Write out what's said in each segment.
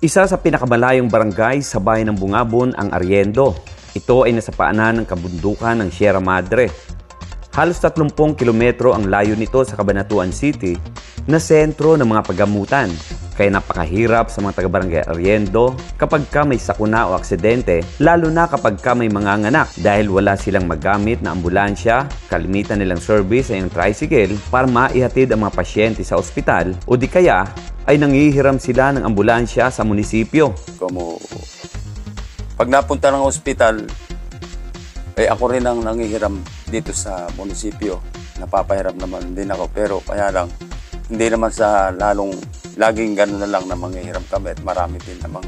Isa sa pinakamalayong barangay sa bayan ng Bungabon ang Ariendo. Ito ay nasa paanan ng kabundukan ng Sierra Madre. Halos 30 kilometro ang layo nito sa Cabanatuan City na sentro ng mga paggamutan. Kaya napakahirap sa mga taga-barangay Ariendo kapag ka may sakuna o aksidente, lalo na kapag ka may mga nganak dahil wala silang magamit na ambulansya, kalimitan nilang service ay ang tricycle para maihatid ang mga pasyente sa ospital o di kaya ay nangihiram sila ng ambulansya sa munisipyo. Como, pag napunta ng ospital, eh ako rin ang nangihiram dito sa munisipyo. Napapahiram naman din ako. Pero kaya lang, hindi naman sa lalong, laging gano'n na lang na manghihiram kami at marami din namang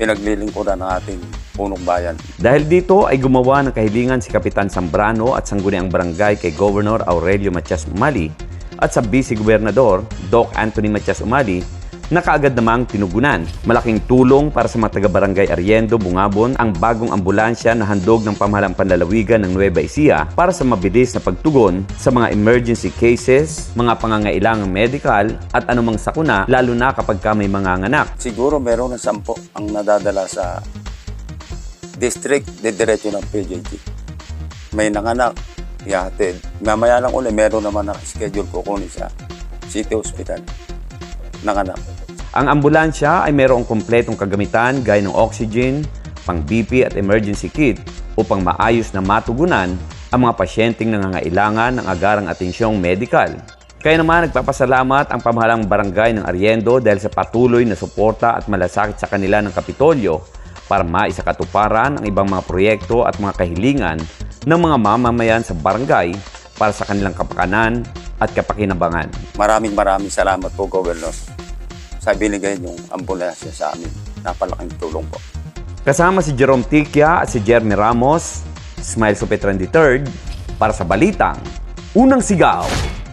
pinaglilingkuran ng ating punong bayan. Dahil dito ay gumawa ng kahilingan si Kapitan Zambrano at sangguniang barangay kay Governor Aurelio Matias Umali at sa Vice Gobernador Doc Anthony Matias Umali na kaagad namang tinugunan. Malaking tulong para sa mga taga-barangay Ariendo, Bungabon ang bagong ambulansya na handog ng pamahalang panlalawigan ng Nueva Ecija para sa mabilis na pagtugon sa mga emergency cases, mga pangangailangang medical at anumang sakuna lalo na kapag ka may mga nganak. Siguro meron na sampo ang nadadala sa district de diretso ng PJG. May nanganak, ihatid. Mamaya lang uli, meron naman na schedule kukunin sa City Hospital. Nanganak. Ang ambulansya ay mayroong kompletong kagamitan gaya ng oxygen, pang BP at emergency kit upang maayos na matugunan ang mga pasyenteng nangangailangan ng agarang atensyong medikal. Kaya naman nagpapasalamat ang pamahalang barangay ng Ariendo dahil sa patuloy na suporta at malasakit sa kanila ng Kapitolyo para maisakatuparan ang ibang mga proyekto at mga kahilingan ng mga mamamayan sa barangay para sa kanilang kapakanan at kapakinabangan. Maraming maraming salamat po, Governor, sa binigay niyong ambulansya sa amin. Napalaking tulong po. Kasama si Jerome Tikia at si Jeremy Ramos, Smile Supetran III, para sa Balitang Unang Sigaw.